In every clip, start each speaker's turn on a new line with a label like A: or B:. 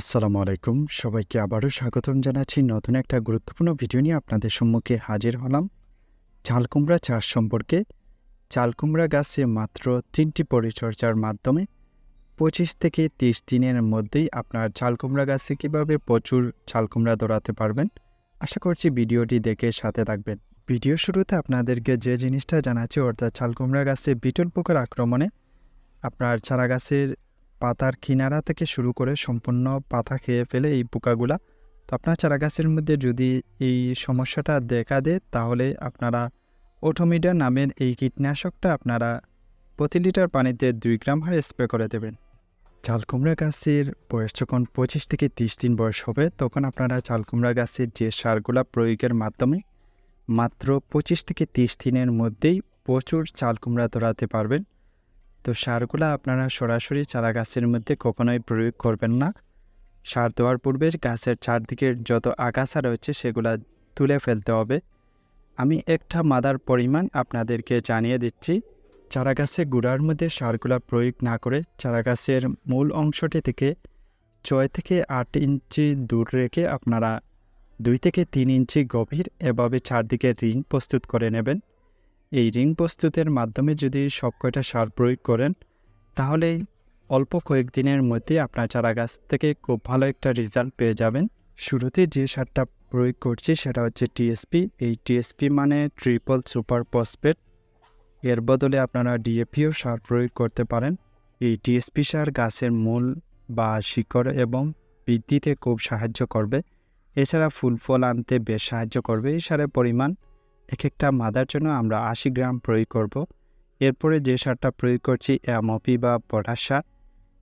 A: আসসালামু আলাইকুম। সবাইকে আবারও স্বাগতম জানাচ্ছি নতুন একটা গুরুত্বপূর্ণ ভিডিও নিয়ে আপনাদের সম্মুখে হাজির হলাম। চাল কুমড়া চাষ সম্পর্কে চালকুমড়া গাছে মাত্র তিনটি পরিচর্যার মাধ্যমে পঁচিশ থেকে তিরিশ দিনের মধ্যেই আপনার চালকুমড়া গাছে কীভাবে প্রচুর চাল কুমড়া দৌড়াতে পারবেন, আশা করছি ভিডিওটি দেখে সাথে থাকবেন। ভিডিও শুরুতে আপনাদেরকে যে জিনিসটা জানাচ্ছি, অর্থাৎ চাল কুমড়া গাছে বিটল পোকার আক্রমণে আপনার চারা গাছের পাতার কিনারা থেকে শুরু করে সম্পূর্ণ পাতা খেয়ে ফেলে এই পোকাগুলা। তো আপনার চারা গাছের মধ্যে যদি এই সমস্যাটা দেখা দেয়, তাহলে আপনারা ওটোমিডা নামের এই কীটনাশকটা আপনারা প্রতি লিটার পানিতে দুই গ্রাম হারে স্প্রে করে দেবেন। চাল কুমড়া গাছের বয়স যখন পঁচিশ থেকে তিরিশ দিন বয়স হবে, তখন আপনারা চাল কুমড়া গাছের যে সারগুলা প্রয়োগের মাধ্যমে মাত্র পঁচিশ থেকে তিরিশ দিনের মধ্যেই প্রচুর চাল কুমড়া ধরাতে পারবেন। তো সারগুলো আপনারা সরাসরি চারা গাছের মধ্যে কখনোই প্রয়োগ করবেন না। সার দেওয়ার পূর্বে গাছের চারদিকের যত আগাছা রয়েছে সেগুলা তুলে ফেলতে হবে। আমি একটা মাদার পরিমাণ আপনাদেরকে জানিয়ে দিচ্ছি চারা গাছের গুঁড়ার মধ্যে সারগুলা প্রয়োগ না করে চারা গাছের মূল অংশটি থেকে ছয় থেকে আট ইঞ্চি দূর রেখে আপনারা দুই থেকে তিন ইঞ্চি গভীর এভাবে চারদিকে রিং প্রস্তুত করে নেবেন। এই রিং প্রস্তুতের মাধ্যমে যদি সব কয়টা সার প্রয়োগ করেন, তাহলে অল্প কয়েকদিনের মধ্যে আপনার চারা গাছ থেকে খুব ভালো একটা রেজাল্ট পেয়ে যাবেন। শুরুতে যে সারটা প্রয়োগ করছি সেটা হচ্ছে টিএসপি এই টিএসপি মানে ট্রিপল সুপার ফসফেট। এর বদলে আপনারা ডিএপিও সার প্রয়োগ করতে পারেন। এই টিএসপি সার গাছের মূল বা শিকড় এবং বৃদ্ধিতে খুব সাহায্য করবে। এছাড়া ফুল ফল আনতে বেশ সাহায্য করবে। এই সারের পরিমাণ এক একটা মাদার জন্য আমরা আশি গ্রাম প্রয়োগ করব। এরপরে যে সারটা প্রয়োগ করছি এমওপি বা পটাশ সার,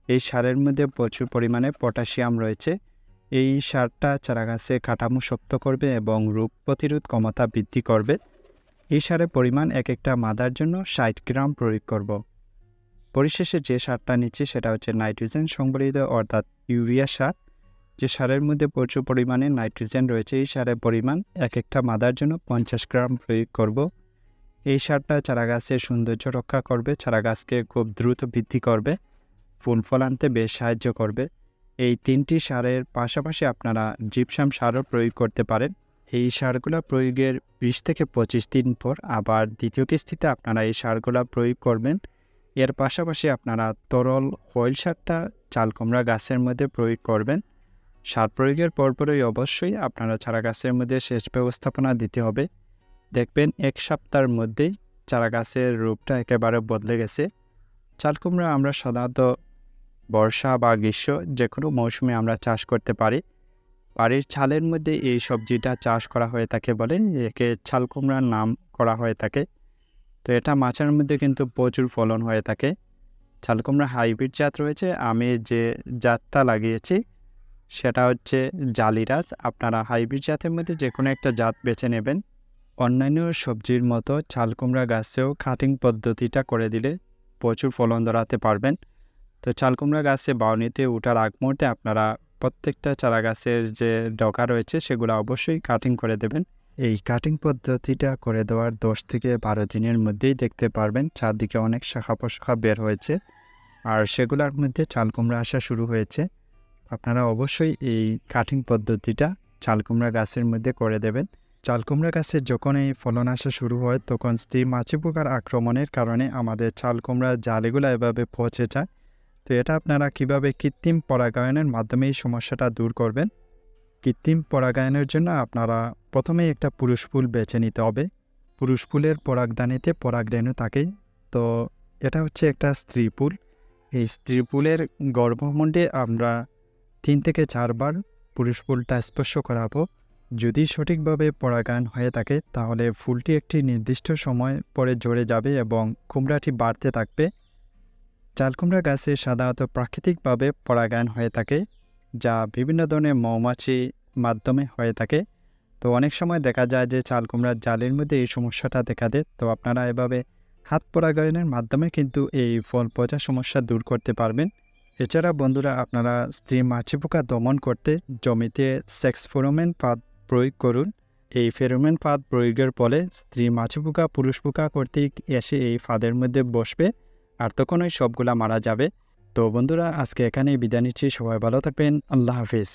A: এই সারের মধ্যে প্রচুর পরিমাণে পটাশিয়াম রয়েছে। এই সারটা চারা গাছে কাঠামো শক্ত করবে এবং রোগ প্রতিরোধ ক্ষমতা বৃদ্ধি করবে। এই সারের পরিমাণ এক একটা মাদার জন্য ষাট গ্রাম প্রয়োগ করব। পরিশেষে যে সারটা নিচ্ছি, সেটা হচ্ছে নাইট্রোজেন সংবলিত, অর্থাৎ ইউরিয়া সার। যে সারের মধ্যে প্রচুর পরিমাণে নাইট্রোজেন রয়েছে, এই সারের পরিমাণ এক একটা মাদার জন্য পঞ্চাশ গ্রাম প্রয়োগ করব। এই সারটা চারা গাছের সৌন্দর্য রক্ষা করবে চারা গাছকে খুব দ্রুত বৃদ্ধি করবে, ফুল ফল আনতে বেশ সাহায্য করবে। এই তিনটি সারের পাশাপাশি আপনারা জিপসাম সারও প্রয়োগ করতে পারেন। এই সারগুলো প্রয়োগের বিশ থেকে পঁচিশ দিন পর আবার দ্বিতীয় কিস্তিতে আপনারা এই সারগুলো প্রয়োগ করবেন। এর পাশাপাশি আপনারা তরল হয়েল সারটা চাল কুমড়া গাছের মধ্যে প্রয়োগ করবেন। সার প্রয়োগের পরপরই অবশ্যই আপনারা চারা গাছের মধ্যে সেচ ব্যবস্থাপনা দিতে হবে। দেখবেন এক সপ্তাহের মধ্যেই চারা গাছের রূপটা একেবারে বদলে গেছে। চাল কুমড়া আমরা সাধারণত বর্ষা বা গ্রীষ্ম যে কোনো মৌসুমে আমরা চাষ করতে পারি। বাড়ির ছালের মধ্যে এই সবজিটা চাষ করা হয়ে থাকে বলে একে চাল কুমড়ার নাম করা হয়ে থাকে। তো এটা মাছের মধ্যে কিন্তু প্রচুর ফলন হয়ে থাকে। চাল কুমড়া হাইব্রিড জাত রয়েছে। আমি যে জাতটা লাগিয়েছি সেটা হচ্ছে জালিরাজ আপনারা হাইব্রিড জাতের মধ্যে যে কোনো একটা জাত বেছে নেবেন। অন্যান্য সবজির মতো চাল কুমড়া গাছেও কাটিং পদ্ধতিটা করে দিলে প্রচুর ফলন ধরাতে পারবেন। তো চাল কুমড়া গাছে বাউনিতে ওঠার আগ মুহূর্তে আপনারা প্রত্যেকটা চারা গাছের যে ডগা রয়েছে সেগুলো অবশ্যই কাটিং করে দেবেন। এই কাটিং পদ্ধতিটা করে দেওয়ার দশ থেকে বারো দিনের মধ্যেই দেখতে পারবেন চারদিকে অনেক শাখা প্রশাখা বের হয়েছে। আর সেগুলোর মধ্যে চাল কুমড়া আসা শুরু হয়েছে। আপনারা অবশ্যই এই কাটিং পদ্ধতিটা চালকুমড়া গাছের মধ্যে করে দেবেন। চাল কুমড়া গাছের যখন এই ফলন আসা শুরু হয়, তখন স্ত্রী মাছি পোকার আক্রমণের কারণে আমাদের চাল কুমড়ার জালেগুলো এভাবে পচে যায়। তো এটা আপনারা কীভাবে কৃত্রিম পরাগায়নের মাধ্যমে এই সমস্যাটা দূর করবেন? কৃত্রিম পরাগায়নের জন্য আপনারা প্রথমেই একটা পুরুষ ফুল বেছে নিতে হবে। পুরুষ ফুলের পরাগদানিতে পরাগরেণু থাকে। তো এটা হচ্ছে একটা স্ত্রী ফুল। এই স্ত্রী ফুলের গর্ভমণ্ডে আমরা তিন থেকে চারবার পুরুষ ফুলটা স্পর্শ করাবো। যদি সঠিকভাবে পরাগায়ন হয়ে থাকে, তাহলে ফুলটি একটি নির্দিষ্ট সময় পরে জড়ে যাবে এবং কুমড়াটি বাড়তে থাকবে। চাল কুমড়া গাছে সাধারণত প্রাকৃতিকভাবে পরাগায়ন হয়ে থাকে, যা বিভিন্ন ধরনের মৌমাছি মাধ্যমে হয়ে থাকে। তো অনেক সময় দেখা যায় যে চাল কুমড়ার জালের মধ্যে এই সমস্যাটা দেখা দেয়। তো আপনারা এভাবে হাত পরাগায়নের মাধ্যমে কিন্তু এই ফল পচা সমস্যা দূর করতে পারবেন। এছাড়া বন্ধুরা আপনারা স্ত্রী মাছি পোকা দমন করতে জমিতে সেক্স ফেরোমেন পাত প্রয়োগ করুন। এই ফেরোমেন ফাঁদ প্রয়োগের ফলে স্ত্রী মাছি পোকা, পুরুষ পোকা কর্তৃক এসে এই ফাঁদের মধ্যে বসবে আর তখন ওই সবগুলা মারা যাবে। তো বন্ধুরা, আজকে এখানেই বিদায় নিচ্ছি। সবাই ভালো থাকবেন। আল্লাহ হাফিজ।